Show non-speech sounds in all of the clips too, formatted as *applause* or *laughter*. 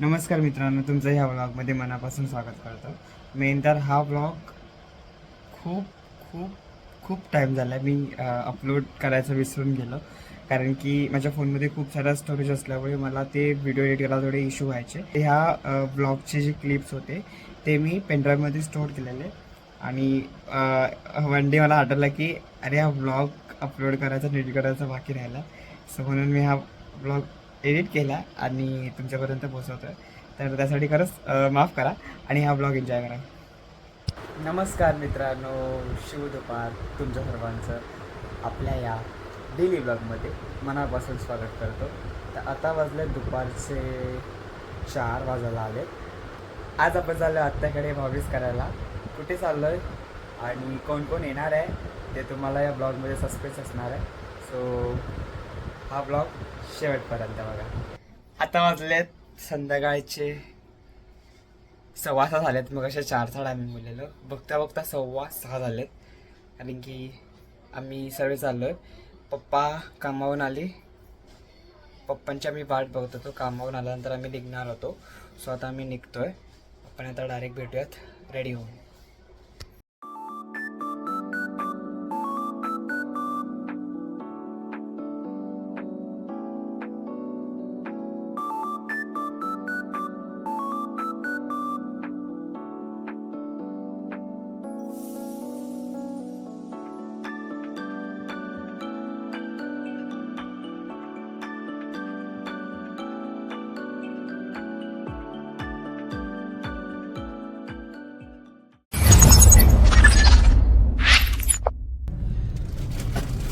नमस्कार मित्रांनो तुमचं ह्या ब्लॉगमध्ये मनापासून स्वागत करतो. मेन तर हा ब्लॉग खूप खूप खूप टाईम झाला मी अपलोड करायचं विसरून गेलो. कारण की माझ्या फोनमध्ये खूप सारा स्टोरेज असल्यामुळे मला ते व्हिडिओ एडिट करायला थोडे इश्यू व्हायचे. ह्या ब्लॉगचे जे क्लिप्स होते ते मी पेनड्राईव्हमध्ये स्टोअर केलेले. आणि वन डे मला आठवला की अरे हा ब्लॉग अपलोड करायचा एडिट करायचा बाकी राहिला. सो म्हणून मी हा ब्लॉग एडिट केला आणि तुमच्यापर्यंत पोहोचवतो आहे तर त्यासाठी खरंच माफ करा आणि हा ब्लॉग एन्जॉय करा. नमस्कार मित्रांनो शिव दुपार तुमच्या सर्वांचं. आपल्या या डेली ब्लॉगमध्ये मनापासून स्वागत करतो. तर आता वाजले दुपारचे चार वाजायला आले. आज आपण चाललो आत्ताकडे भावीस करायला. कुठे चाललो आहे आणि कोण कोण येणार आहे ते तुम्हाला या ब्लॉगमध्ये सस्पेन्स असणार आहे. सो हा ब्लॉग शेवटपर्यंत बघा. आता वाजलेत संध्याकाळचे सव्वा सहा झालेत. मग अशा चार साड आम्ही बोललेलो. बघता बघता सव्वा सहा झालेत. कारण की आम्ही सर्व चाललो आहे पप्पा कामावून आली. पप्पांची आम्ही वाट बघत होतो. कामावून आल्यानंतर आम्ही निघणार होतो. सो आता आम्ही निघतोय. आपण आता डायरेक्ट भेटूयात. रेडी होऊन.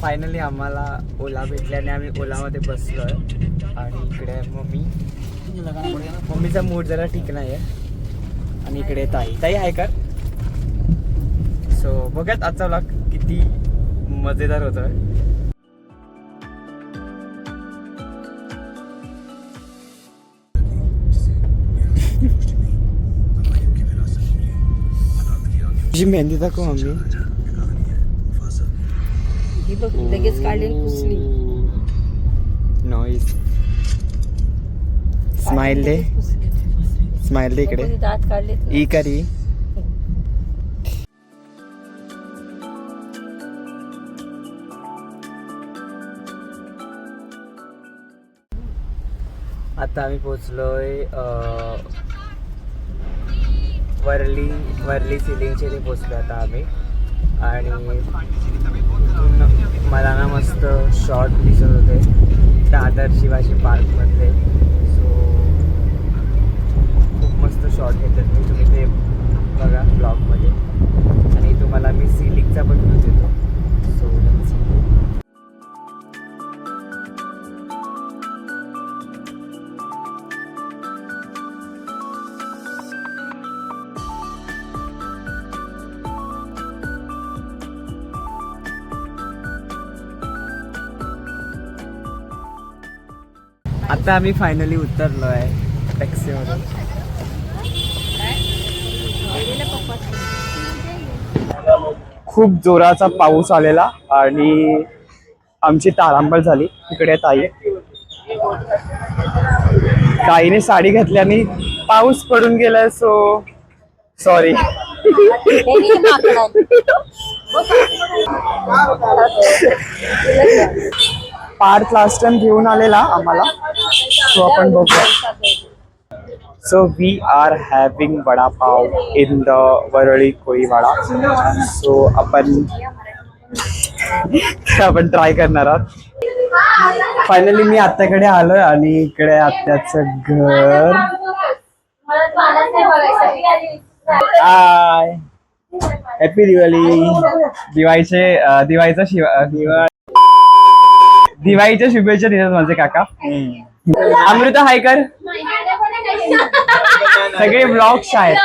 फायनली आम्हाला ओला भेटल्याने आम्ही ओलामध्ये बसलो आहे आणि इकडे मम्मी. मम्मीचा मूड जरा ठीक नाही आहे आणि इकडे ताई. ताई आहे का सो बघत आजचा व्लॉग किती मजेदार होतोय. जी मेहंदी दाखव मम्मी. ही बघ लगेच काढलेली पुसली. नॉईस स्माइल दे. स्माइल दे इकडे. दात काढलेत ना. ई करी. आता आम्ही पोचलोय अं, वरली वरली सिलिंगचे ते पोचलो आता आम्ही. आणि मला ना मस्त शॉर्ट दिसत होते. दादर शिवाजी पार्कमधले आता आम्ही फायनली उतरलो आहे पप्पा खूप जोराचा पाऊस आलेला आणि आमची तारांबळ झाली. तिकडे ताई. ताईने साडी घातल्याने पाऊस पडून गेलाय so sorry Parth last time घेऊन आलेला आम्हाला. सो आपण बघूया so we are having vada pav in the Worli Koliwada so आपण *laughs* आपण ट्राय करणार आहोत. फायनली मी आत्याकडे आलोय आणि इकडे आत्याचं घर. हाय हॅपी दिवाळी दिवाळीचे दिवाळीचा शिवा दिवाळी दिवाळीच्या शुभेच्छा देतात माझे काका. अमृता हाय कर *laughs* सगळे ब्लॉग्स आहेत.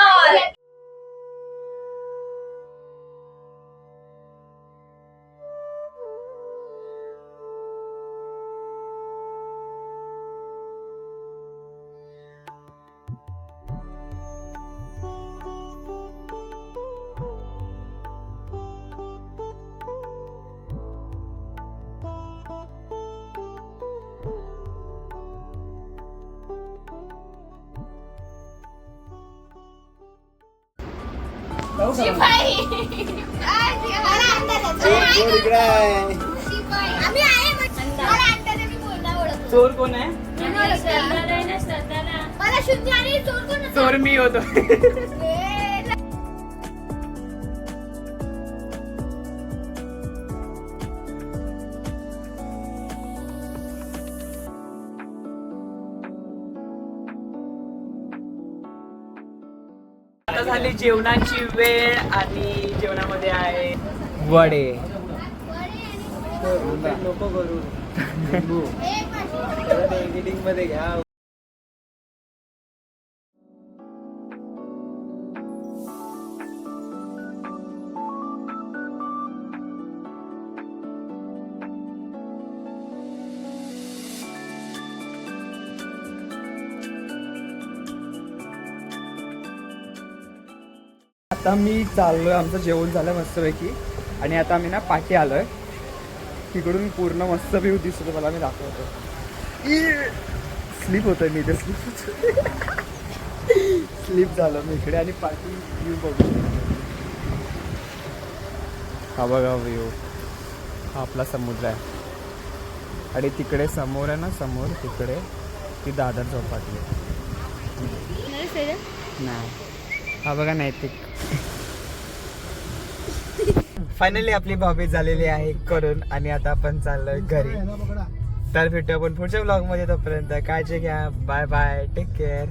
मी बोलता ओळखतो. चोर कोण आहे मला शुद्धी आणि चोर कोण? चोर मी होतो आता झाली जेवणाची वेळ आणि जेवणामध्ये आहे वडे. नको करू *laughs* एडिटिंगमध्ये घ्या. आता मी चाललोय आमचं जेवण झालं मस्तपैकी. आणि आता आम्ही ना पाठी आलोय. तिकडून पूर्ण मस्त व्ह्यू दिसतो मला मी दाखवतो. स्लीप होतोय मी इथे स्लीप स्लीप झालं मी इकडे आणि पाठी व्ह्यू बघू. हा बघा व्ह्यू हा आपला समुद्र आहे. आणि तिकडे समोर आहे ना समोर तिकडे ती दादर आहे. नाही. हा बघा नैतिक फायनली आपली भाभी झालेली आहे करून आणि आता आपण चाललोय घरी. तर भेटू आपण पुढच्या ब्लॉगमध्ये तोपर्यंत. काळजी घ्या. Bye bye take care